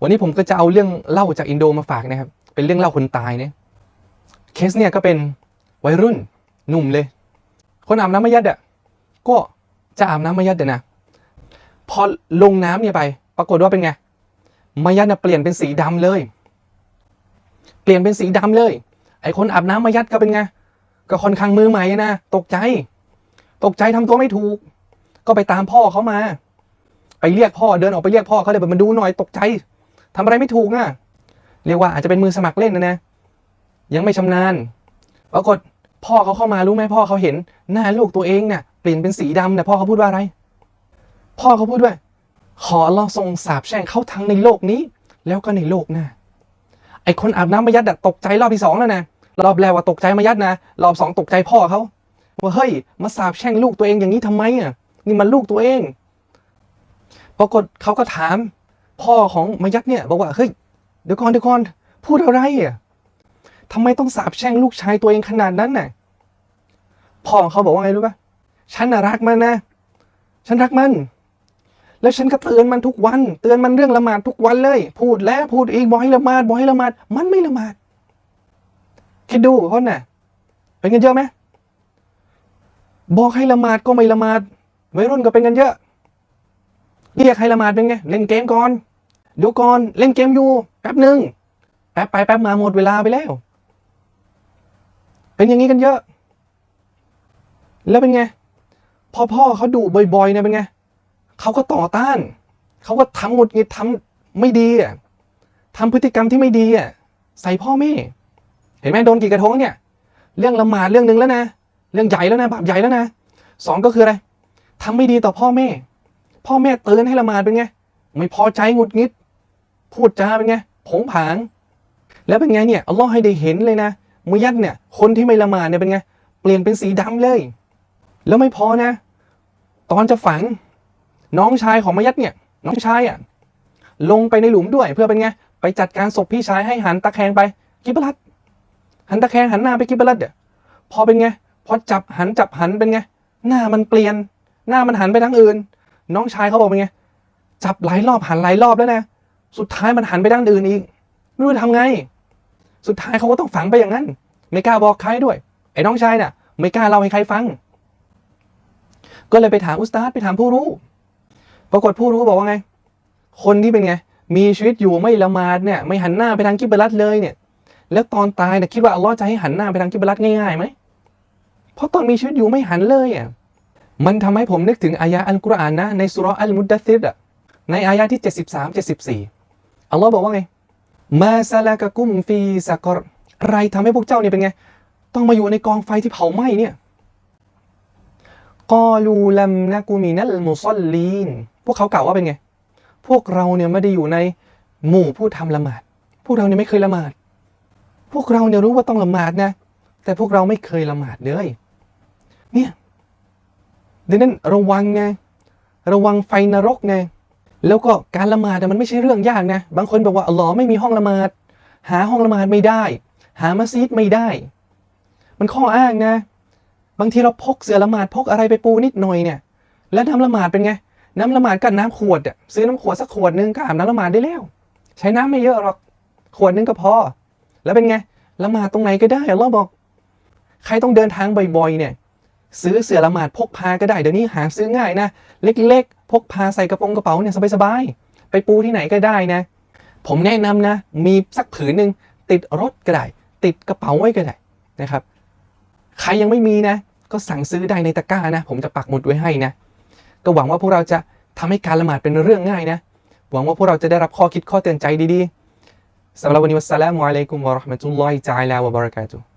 วันนี้ผมก็จะเอาเรื่องเล่าจากอินโดมาฝากนะครับ เป็นเรื่องเล่าคนตายเนี่ยเคสเนี่ยก็เป็นวัยรุ่นหนุ่มเลย คนอาบน้ำมยัดอะก็จะอาบน้ำมยัดเดี๋ยนะ พอลงน้ำเนี่ยไป ปรากฏว่าเป็นไงมายัดน่ะเปลี่ยนเป็นสีดำเลย เปลี่ยนเป็นสีดำเลย ไอคนอาบน้ำมยัดก็เป็นไง ก็ค่อนข้างมือใหม่นะ ตกใจ ตกใจทำตัวไม่ถูก ก็ไปตามพ่อเขามา ไปเรียกพ่อเดินออกไปเรียกพ่อเขาเลยแบบมาดูหน่อยตกใจ ทำอะไรไม่ถูกอะเรียกว่าอาจจะเป็นมือสมัครเล่นนะนะ ยังไม่ชำนาญปรากฏพ่อเขาเข้ามารู้ไหมพ่อเขาเห็นหน้าลูกตัวเองเนี่ย เปลี่ยนเป็นสีดำเนี่ยพ่อเขาพูดว่าอะไร พ่อเขาพูดว่า ขอลอทรงสาบแช่งเขาทั้งในโลกนี้ แล้วก็ในโลกหน้าไอคนอาบน้ำมายัดตกใจรอบที่สองแล้วนะรอบแรกว่าตกใจมายัดนะรอบสองตกใจพ่อเขาว่าเฮ้ยมาสาบแช่งลูกตัวเองอย่างนี้ทำไมอะนี่มันลูกตัวเอง ปรากฏเขาก็ถาม พ่อของมายัดเนี่ยบอกว่าเฮ้ยเดี๋ยวก่อนเดี๋ยวก่อนพูดอะไรอะทำไมต้องสาบแช่งลูกชายตัวเองขนาดนั้นน่ะพ่อของเขาบอกว่าไงรู้ป่ะฉันน่ะรักมันนะ ฉันรักมัน แล้วฉันก็เตือนมันทุกวัน เตือนมันเรื่องละหมาดทุกวันเลย พูดแล้วพูดอีกบอกให้ละหมาดบอกให้ละหมาด มันไม่ละหมาด คิดดูคนน่ะ เป็นกันเยอะไหมบอกให้ละหมาดก็ไม่ละหมาดวัยรุ่นก็เป็นกันเยอะ เรียกให้ละหมาดเป็นไง เล่นเกมก่อน เดี๋ยวก่อนเล่นเกมอยู่แป๊บหนึ่งแป๊บไปแป๊บมาหมดเวลาไปแล้ว เป็นอย่างนี้กันเยอะ แล้วเป็นไงพอพ่อเขาดุบ่อยๆเนี่ยเป็นไงเขาก็ต่อต้านเขาก็ทำหงุดหงิดทำไม่ดีอะทำพฤติกรรมที่ไม่ดีอะใส่พ่อแม่ เห็นไหมโดนกี่กระทงเนี่ย เรื่องละหมาดเรื่องหนึ่งแล้วนะเรื่องใหญ่แล้วนะบาปใหญ่แล้วนะสองก็คืออะไรทำไม่ดีต่อพ่อแม่ พ่อแม่เตือนให้ละหมาดเป็นไง ไม่พอใจหงุดหงิด พูดจาเป็นไงผงผาง แล้วเป็นไงเนี่ยอัลลอฮ์ให้ได้เห็นเลยนะมุยัดเนี่ย คนที่ไม่ละหมาดเนี่ยเป็นไง เปลี่ยนเป็นสีดำเลย แล้วไม่พอนะ ตอนจะฝัง น้องชายของมุยัดเนี่ย น้องชายอะลงไปในหลุมด้วยเพื่อเป็นไง ไปจัดการศพพี่ชายให้หันตะแคงไปกิบลัดหันตะแคงหันหน้าไปกิบลัดเดี๋ยพอเป็นไงพอจับหันจับหันเป็นไง หน้ามันเปลี่ยน หน้ามันหันไปทางอื่น น้องชายเขาบอกเป็นไงจับหลายรอบหันหลายรอบแล้วนะ สุดท้ายมันหันไปด้านอื่นอีก ไม่รู้จะทำไง สุดท้ายเขาก็ต้องฝังไปอย่างนั้น ไม่กล้าบอกใครด้วย ไอ้น้องชายน่ะ ไม่กล้าเล่าให้ใครฟัง ก็เลยไปถามอุสตาดไปถามผู้รู้ ปรากฏผู้รู้บอกว่าไง คนที่เป็นไง มีชีวิตอยู่ไม่ละมาดเนี่ย ไม่หันหน้าไปทางกิบลัดเลยเนี่ย แล้วตอนตายเนี่ยคิดว่าอัลลอฮ์จะให้หันหน้าไปทางกิบลัดง่ายๆไหมเพราะตอนมีชีวิตอยู่ไม่หันเลยอะมันทำให้ผมนึกถึงอายะอัลกุรอานนะในสุรอัลมุดดัซิรอะในอายะที่ 73 74 อัลลอฮ์บอกว่าไง มาซาลากะกุมฟีซากรอะไรทำให้พวกเจ้าเนี่ยเป็นไง ต้องมาอยู่ในกองไฟที่เผาไหม้เนี่ยกอลูลัมนะกูมีนัลมุซอลลีน พวกเขากล่าวว่าเป็นไง พวกเราเนี่ยไม่ได้อยู่ในหมู่ผู้ทำละหมาด พวกเราเนี่ยไม่เคยละหมาด พวกเราเนี่ยรู้ว่าต้องละหมาดนะ แต่พวกเราไม่เคยละหมาดเลย เนี่ยดังนั้นระวังไง ระวังไฟนรกไง แล้วก็การละหมาดมันไม่ใช่เรื่องยากนะ บางคนบอกว่าอัลลอฮ์ไม่มีห้องละหมาด หาห้องละหมาดไม่ได้ หามัสยิดไม่ได้ มันข้ออ้างนะ บางทีเราพกเสื้อละหมาดพกอะไรไปปูนิดหน่อยเนี่ย แล้วน้ำละหมาดเป็นไง น้ำละหมาดกับน้ำขวดอะซื้อน้ำขวดสักขวดนึงก็อาบน้ำละหมาดได้แล้ว ใช้น้ำไม่เยอะหรอก ขวดนึงก็พอ แล้วเป็นไง ละหมาดตรงไหนก็ได้อัลลอฮ์บอก ใครต้องเดินทางบ่อยๆเนี่ย ซื้อเสื้อละหมาดพกพาก็ได้ เดี๋ยวนี้หาซื้อง่ายนะ เล็กๆ พกพาใส่กระโปรงกระเป๋าเนี่ยสบายๆ ไปปูที่ไหนก็ได้นะ ผมแนะนำนะ มีสักผืนหนึ่งติดรถก็ได้ ติดกระเป๋าไว้ก็ได้นะครับ ใครยังไม่มีนะ ก็สั่งซื้อได้ในตะกร้านะ ผมจะปักหมุดไว้ให้นะ ก็หวังว่าพวกเราจะทำให้การละหมาดเป็นเรื่องง่ายนะ หวังว่าพวกเราจะได้รับข้อคิดข้อเตือนใจดีๆสำหรับวันนี้วัสสลามุอะลัยกุมวะเราะห์มะตุลลอฮิตะอาลาวะบะเราะกาตุฮ์